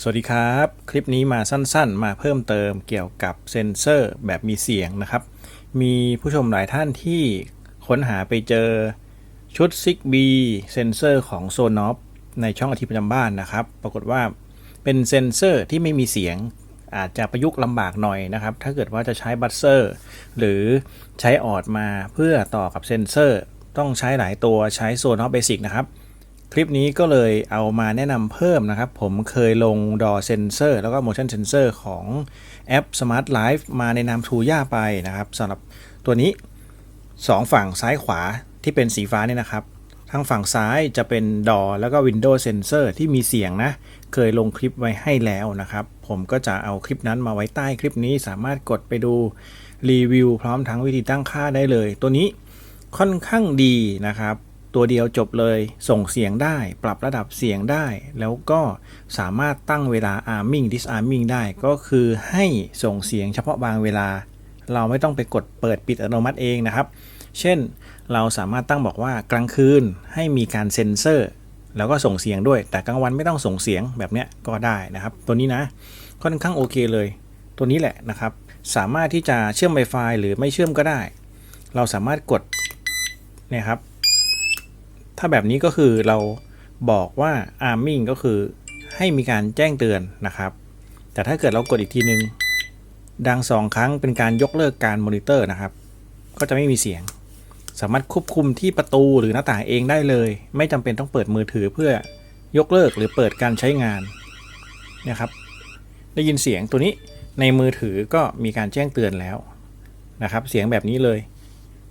สวัสดีครับ คลิปนี้มาสั้นๆ มาเพิ่มเติมเกี่ยวกับเซนเซอร์แบบมีเสียงนะครับ มีผู้ชมหลายท่านที่ค้นหาไปเจอชุด Zigbee เซนเซอร์ของ Sonos ในช่องอาทิตย์ประจำบ้านนะครับ ปรากฏว่าเป็นเซนเซอร์ที่ไม่มีเสียงอาจจะประยุกต์ลำบากหน่อยนะครับ ถ้าเกิดว่าจะใช้บัสเซอร์ หรือใช้ออดมาเพื่อต่อกับเซนเซอร์ ต้องใช้หลายตัวใช้ Sonos Basic นะครับ คลิปนี้ก็เลยเอามาแนะนำเพิ่มนะครับ ผมเคยลง DAW Sensor แล้วก็ Motion Sensor ของแอป Smart Life มาในนาม Tuya ไปนะครับสำหรับตัวนี้ 2 ฝั่งซ้ายขวาที่เป็นสีฟ้าเนี่ยนะครับ ทางฝั่งซ้ายจะเป็น DAW แล้วก็ Windows Sensor ที่มีเสียงนะ เคยลงคลิปไว้ให้แล้วนะครับ ผมก็จะเอาคลิปนั้นมาไว้ใต้คลิปนี้สามารถกดไปดูรีวิวพร้อมทั้งวิธีตั้งค่าได้เลย ตัวนี้ค่อนข้างดีนะครับ ตัวเดียวจบเลยส่งเสียงได้ ปรับระดับเสียงได้ แล้วก็สามารถตั้งเวลา arming disarming ได้ ก็คือให้ส่งเสียงเฉพาะบางเวลา เราไม่ต้องไปกดเปิดปิดอัตโนมัติเองนะครับ เช่นเราสามารถตั้งบอกว่ากลางคืนให้มีการเซ็นเซอร์ แล้วก็ส่งเสียงด้วย แต่กลางวันไม่ต้องส่งเสียงแบบเนี้ยก็ได้นะครับ ตัวนี้นะค่อนข้างโอเคเลย ตัวนี้แหละนะครับ สามารถที่จะเชื่อม Wi-Fi หรือไม่เชื่อมก็ได้ เราสามารถกดเนี่ยครับ ถ้าแบบนี้ก็คือเราบอกว่า arming ก็คือให้มีการแจ้งเตือนนะครับ แต่ถ้าเกิดเรากดอีกทีนึง ดังสองครั้งเป็นการยกเลิกการมอนิเตอร์นะครับ ก็จะไม่มีเสียง สามารถควบคุมที่ประตูหรือหน้าต่างเองได้เลย ไม่จำเป็นต้องเปิดมือถือเพื่อยกเลิกหรือเปิดการใช้งานนะครับ ได้ยินเสียงตัวนี้ในมือถือก็มีการแจ้งเตือนแล้วนะครับ เสียงแบบนี้เลย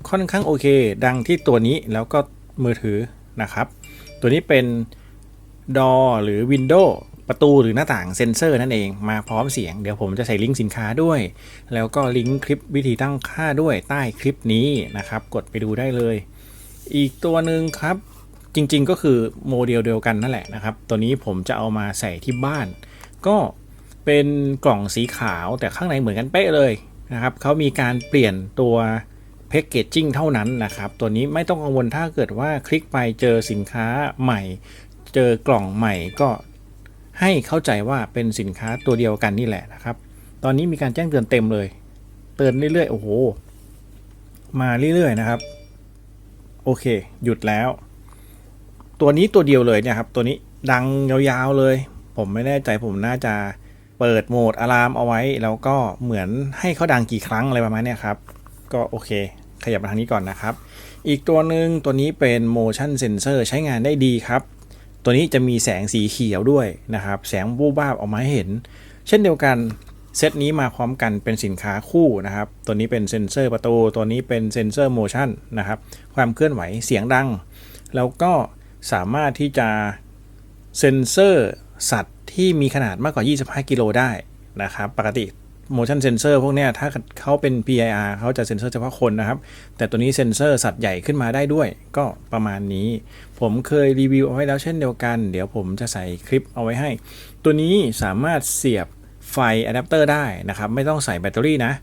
ค่อนข้างโอเค ดังที่ตัวนี้แล้วก็มือถือ นะครับ ตัวนี้เป็น DOOR หรือ window ประตูหรือหน้าต่างเซ็นเซอร์นั่นเองมาพร้อมเสียง เดี๋ยวผมจะใส่ลิงก์สินค้าด้วย แล้วก็ลิงก์คลิปวิธีตั้งค่าด้วยใต้คลิปนี้นะครับ กดไปดูได้เลย อีกตัวหนึ่งครับจริงๆก็คือโมเดลเดียวกันนั่นแหละนะครับ ตัวนี้ผมจะเอามาใส่ที่บ้าน ก็เป็นกล่องสีขาวแต่ข้างในเหมือนกันเป๊ะเลยนะครับเขามีการเปลี่ยนตัว พ c เกจจิ้งเท่านั้นนะครับ ตัวนี้ไม่ต้องกังวลถ้าเกิดว่าคลิกไปเจอสินค้าใหม่ เจอกล่องใหม่ก็ให้เข้าใจว่าเป็นสินค้าตัวเดียวกันนี่แหละนะครับ ตอนนี้มีการแจ้งเตือนเต็มเลย เตือนเรื่อยๆ โอ้โห มาเรื่อยๆนะครับ โอเค หยุดแล้ว ตัวนี้ตัวเดียวเลยเนี่ยครับ ตัวนี้ดังยาวๆเลย ผมไม่แน่ใจผมน่าจะเปิดโหมดอะลามเอาไว้ แล้วก็เหมือนให้เขาดังกี่ครั้งอะไรประมาณนี้ครับ ก็โอเค ขยับมาทางนี้ก่อนนะครับ อีกตัวหนึ่งตัวนี้เป็น motion sensor ใช้งานได้ดีครับ ตัวนี้จะมีแสงสีเขียวด้วยนะครับ แสงบูบ้าบออกมาให้เห็น เช่นเดียวกันเซตนี้มาพร้อมกันเป็นสินค้าคู่นะครับ ตัวนี้เป็นเซ็นเซอร์ประตู ตัวนี้เป็นเซ็นเซอร์โมชันนะครับ ความเคลื่อนไหวเสียงดัง แล้วก็สามารถที่จะเซ็นเซอร์สัตว์ที่มีขนาดมากกว่า 25 กิโลได้นะครับ ปกติ motion sensor พวกเนี้ยถ้าเขาเป็น PIR เขาจะเซ็นเซอร์เฉพาะคนนะครับ แต่ตัวนี้เซ็นเซอร์สัตว์ใหญ่ขึ้นมาได้ด้วย ก็ประมาณนี้ ผมเคยรีวิวเอาไว้แล้วเช่นเดียวกัน เดี๋ยวผมจะใส่คลิปเอาไว้ให้ ตัวนี้สามารถเสียบไฟอะแดปเตอร์ได้นะครับ ไม่ต้องใส่แบตเตอรี่นะ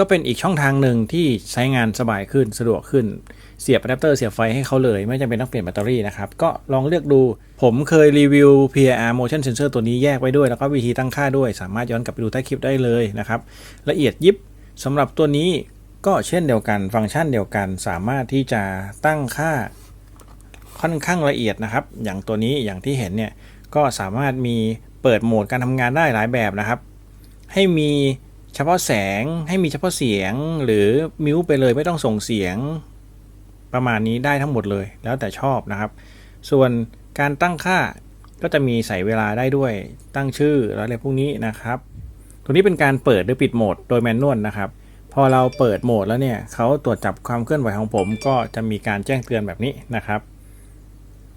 ก็เป็นอีกช่องทางหนึ่งที่ใช้งานสบายขึ้นสะดวกขึ้น เสียบอะแดปเตอร์เสียบไฟให้เขาเลย ไม่จำเป็นต้องเปลี่ยนแบตเตอรี่นะครับ ก็ลองเลือกดู ผมเคยรีวิว PIR motion sensor ตัวนี้แยกไว้ด้วย แล้วก็วิธีตั้งค่าด้วย สามารถย้อนกลับไปดูใต้คลิปได้เลยนะครับ ละเอียดยิบสำหรับตัวนี้ก็เช่นเดียวกันฟังก์ชันเดียวกัน สามารถที่จะตั้งค่าค่อนข้างละเอียดนะครับ อย่างตัวนี้อย่างที่เห็นเนี่ยก็สามารถมีเปิดโหมดการทำงานได้หลายแบบนะครับ ให้มี เฉพาะแสงให้มีเฉพาะเสียงหรือมิวไปเลยไม่ต้องส่งเสียงประมาณนี้ได้ทั้งหมดเลย แล้วแต่ชอบนะครับ ส่วนการตั้งค่าก็จะมีใส่เวลาได้ด้วยตั้งชื่อแล้วอะไรพวกนี้นะครับ ตัวนี้เป็นการเปิดหรือปิดโหมดโดยแมนนวลนะครับ พอเราเปิดโหมดแล้วเนี่ยเขาตรวจจับความเคลื่อนไหวของผม ก็จะมีการแจ้งเตือนแบบนี้นะครับ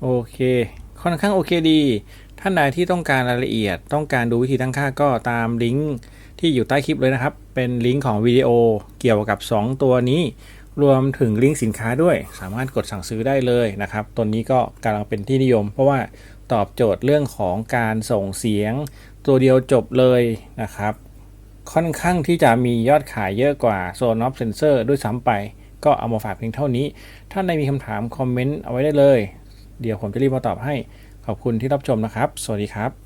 โอเค ค่อนข้างโอเคดี ท่านใดที่ต้องการรายละเอียด ต้องการดูวิธีตั้งค่าก็ตามลิงก์ ที่อยู่ใต้คลิปเลยนะครับ เป็นลิงก์ของวิดีโอเกี่ยวกับ 2 ตัวนี้ รวมถึงลิงก์สินค้าด้วย สามารถกดสั่งซื้อได้เลยนะครับ ตัวนี้ก็กำลังเป็นที่นิยม เพราะว่าตอบโจทย์เรื่องของการส่งเสียง ตัวเดียวจบเลยนะครับ ค่อนข้างที่จะมียอดขายเยอะกว่า Sonos Sensor ด้วยซ้ำไป ก็เอามาฝากเพียงเท่านี้ท่านใดมีคำถามคอมเมนต์เอาไว้ได้เลย เดี๋ยวผมจะรีบมาตอบให้ ขอบคุณที่รับชมนะครับ สวัสดีครับ